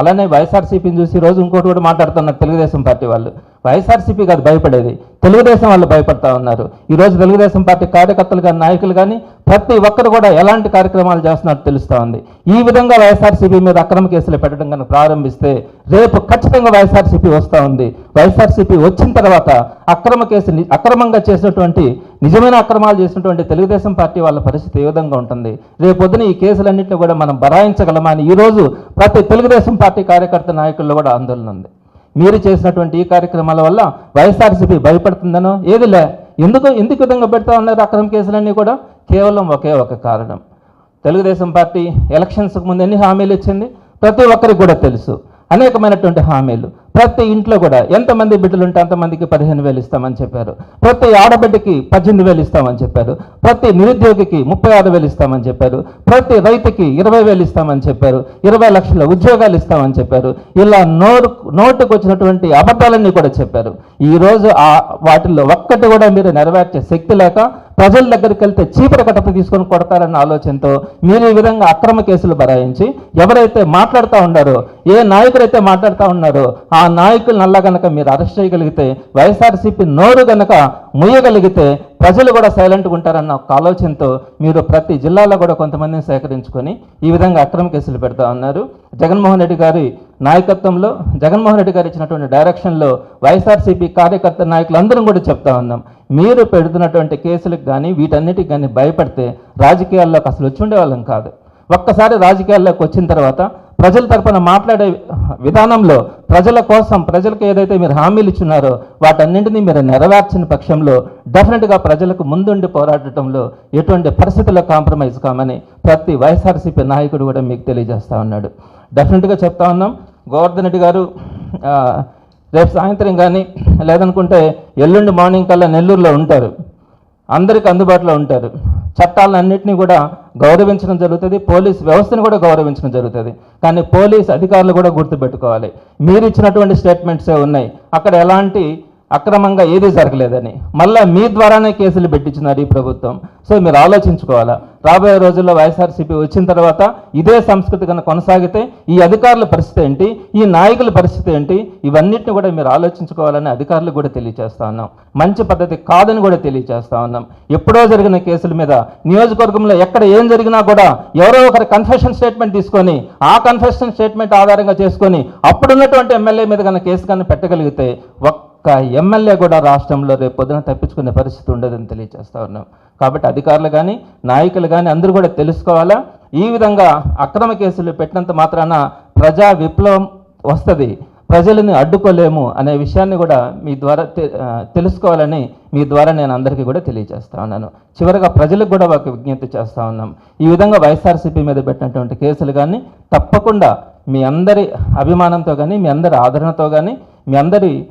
అలానే వైఎస్ఆర్సీపీని చూసి రోజు ఇంకోటి కూడా మాట్లాడుతున్నారు తెలుగుదేశం పార్టీ వాళ్ళు. వైఎస్ఆర్సీపీ కాదు భయపడేది. తెలుగుదేశం వాళ్ళు భయపడతా ఉన్నారు. ఈరోజు తెలుగుదేశం పార్టీ కార్యకర్తలు కానీ నాయకులు కానీ ప్రతి ఒక్కరు కూడా ఎలాంటి కార్యక్రమాలు చేస్తున్నట్టు తెలుస్తూ ఉంది. ఈ విధంగా వైఎస్ఆర్సీపీ మీద అక్రమ కేసులు పెట్టడం కనుక ప్రారంభిస్తే రేపు ఖచ్చితంగా వైఎస్ఆర్సీపీ వస్తూ ఉంది. వైఎస్ఆర్సీపీ వచ్చిన తర్వాత అక్రమ కేసు అక్రమంగా చేసినటువంటి నిజమైన అక్రమాలు చేసినటువంటి తెలుగుదేశం పార్టీ వాళ్ళ పరిస్థితి ఏ విధంగా ఉంటుంది? రేపు పొద్దున ఈ కేసులన్నింటినీ కూడా మనం బరాయించగలమా అని ఈరోజు ప్రతి తెలుగుదేశం పార్టీ కార్యకర్త నాయకుల్లో కూడా ఆందోళన ఉంది. మీరు చేసినటువంటి ఈ కార్యక్రమాల వల్ల వైఎస్ఆర్సీపీ భయపడుతుందనో ఏదిలే ఎందుకు ఎందుకు విధంగా పెడతా ఉన్నారు అక్రమ కేసులన్నీ కూడా? కేవలం ఒకే ఒక కారణం. తెలుగుదేశం పార్టీ ఎలక్షన్స్కి ముందు ఎన్ని హామీలు ఇచ్చింది? ప్రతి ఒక్కరికి కూడా తెలుసు. అనేకమైనటువంటి హామీలు. ప్రతి ఇంట్లో కూడా ఎంతమంది బిడ్డలు ఉంటే అంతమందికి పదిహేను వేలు ఇస్తామని చెప్పారు. ప్రతి ఆడబిడ్డకి పద్దెనిమిది వేలు ఇస్తామని చెప్పారు. ప్రతి నిరుద్యోగికి ముప్పై ఆరు వేలు ఇస్తామని చెప్పారు. ప్రతి రైతుకి ఇరవై వేలు ఇస్తామని చెప్పారు. ఇరవై లక్షల ఉద్యోగాలు ఇస్తామని చెప్పారు. ఇలా నోరు నోటుకు వచ్చినటువంటి అబద్ధాలన్నీ కూడా చెప్పారు. ఈరోజు ఆ వాటిల్లో ఒక్కటి కూడా మీరు నెరవేర్చే శక్తి లేక ప్రజల దగ్గరికి వెళ్తే చీపురు కట్టపు తీసుకొని కొడతారన్న ఆలోచనతో మీరు ఈ విధంగా అక్రమ కేసులు బరాయించి ఎవరైతే మాట్లాడుతూ ఉన్నారో ఏ నాయకుడైతే మాట్లాడుతూ ఉన్నారో ఆ నాయకులు నల్ల గనక మీరు అరెస్ట్ చేయగలిగితే వైఎస్ఆర్సీపీ నోరు గనక ముయ్యగలిగితే ప్రజలు కూడా సైలెంట్గా ఉంటారన్న ఒక ఆలోచనతో మీరు ప్రతి జిల్లాలో కూడా కొంతమందిని సేకరించుకొని ఈ విధంగా అక్రమ కేసులు పెడతా ఉన్నారు. జగన్మోహన్ రెడ్డి గారి నాయకత్వంలో జగన్మోహన్ రెడ్డి గారు ఇచ్చినటువంటి డైరెక్షన్లో వైఎస్ఆర్సీపీ కార్యకర్త నాయకులు అందరం కూడా చెప్తా ఉన్నాం. మీరు పెడుతున్నటువంటి కేసులకు కానీ వీటన్నిటికి కానీ భయపడితే రాజకీయాల్లోకి అసలు వచ్చి ఉండేవాళ్ళం కాదు. ఒక్కసారి రాజకీయాల్లోకి వచ్చిన తర్వాత ప్రజల తరపున మాట్లాడే విధానంలో ప్రజల కోసం ప్రజలకు ఏదైతే మీరు హామీలు ఇచ్చున్నారో వాటన్నింటినీ మీరు నెరవేర్చిన పక్షంలో డెఫినెట్గా ప్రజలకు ముందుండి పోరాడటంలో ఎటువంటి పరిస్థితుల్లో కాంప్రమైజ్ కామని ప్రతి వైఎస్ఆర్సీపీ నాయకుడు కూడా మీకు తెలియజేస్తా ఉన్నాడు. డెఫినెట్గా చెప్తా ఉన్నాం గోవర్ధన్ రెడ్డి గారు రేపు సాయంత్రం కానీ లేదనుకుంటే ఎల్లుండి మార్నింగ్ కల్లా నెల్లూరులో ఉంటారు. అందరికి అందుబాటులో ఉంటారు. చట్టాలన్నింటినీ కూడా గౌరవించడం జరుగుతుంది పోలీస్ వ్యవస్థను కూడా గౌరవించడం జరుగుతుంది. కానీ పోలీస్ అధికారులు కూడా గుర్తుపెట్టుకోవాలి. మీరు ఇచ్చినటువంటి స్టేట్మెంట్సే ఉన్నాయి. అక్కడ ఎలాంటి అక్రమంగా ఏదీ జరగలేదని. మళ్ళీ మీ ద్వారానే కేసులు పెట్టించినారు ఈ ప్రభుత్వం. సో మీరు ఆలోచించుకోవాలా? రాబోయే రోజుల్లో వైఎస్ఆర్సీపీ వచ్చిన తర్వాత ఇదే సంస్కృతి కనుక కొనసాగితే ఈ అధికారుల పరిస్థితి ఏంటి? ఈ నాయకుల పరిస్థితి ఏంటి? ఇవన్నిటిని కూడా మీరు ఆలోచించుకోవాలని అధికారులు కూడా తెలియజేస్తా ఉన్నాం. మంచి పద్ధతి కాదని కూడా తెలియజేస్తా ఉన్నాం. ఎప్పుడో జరిగిన కేసుల మీద నియోజకవర్గంలో ఎక్కడ ఏం జరిగినా కూడా ఎవరో ఒకరి కన్ఫెషన్ స్టేట్మెంట్ తీసుకొని ఆ కన్ఫెషన్ స్టేట్మెంట్ ఆధారంగా చేసుకొని అప్పుడున్నటువంటి ఎమ్మెల్యే మీద కనుక కేసు కనుక పెట్టగలిగితే ఒక్క ఎమ్మెల్యే కూడా రాష్ట్రంలో రేపు పొద్దున తప్పించుకునే పరిస్థితి ఉండదని తెలియజేస్తా ఉన్నాం. కాబట్టి అధికారులు కానీ నాయకులు కానీ అందరూ కూడా తెలుసుకోవాలా? ఈ విధంగా అక్రమ కేసులు పెట్టినంత మాత్రాన ప్రజా విప్లవం వస్తుంది. ప్రజలను అడ్డుకోలేము అనే విషయాన్ని కూడా మీ ద్వారా తె- తెలుసుకోవాలని మీ ద్వారా నేను అందరికీ కూడా తెలియజేస్తా ఉన్నాను. చివరగా ప్రజలకు కూడా ఒక విజ్ఞప్తి చేస్తూ ఉన్నాం. ఈ విధంగా వైఎస్ఆర్సీపీ మీద పెట్టినటువంటి కేసులు కానీ తప్పకుండా మీ అందరి అభిమానంతో కానీ మీ అందరి ఆదరణతో కానీ మీ అందరి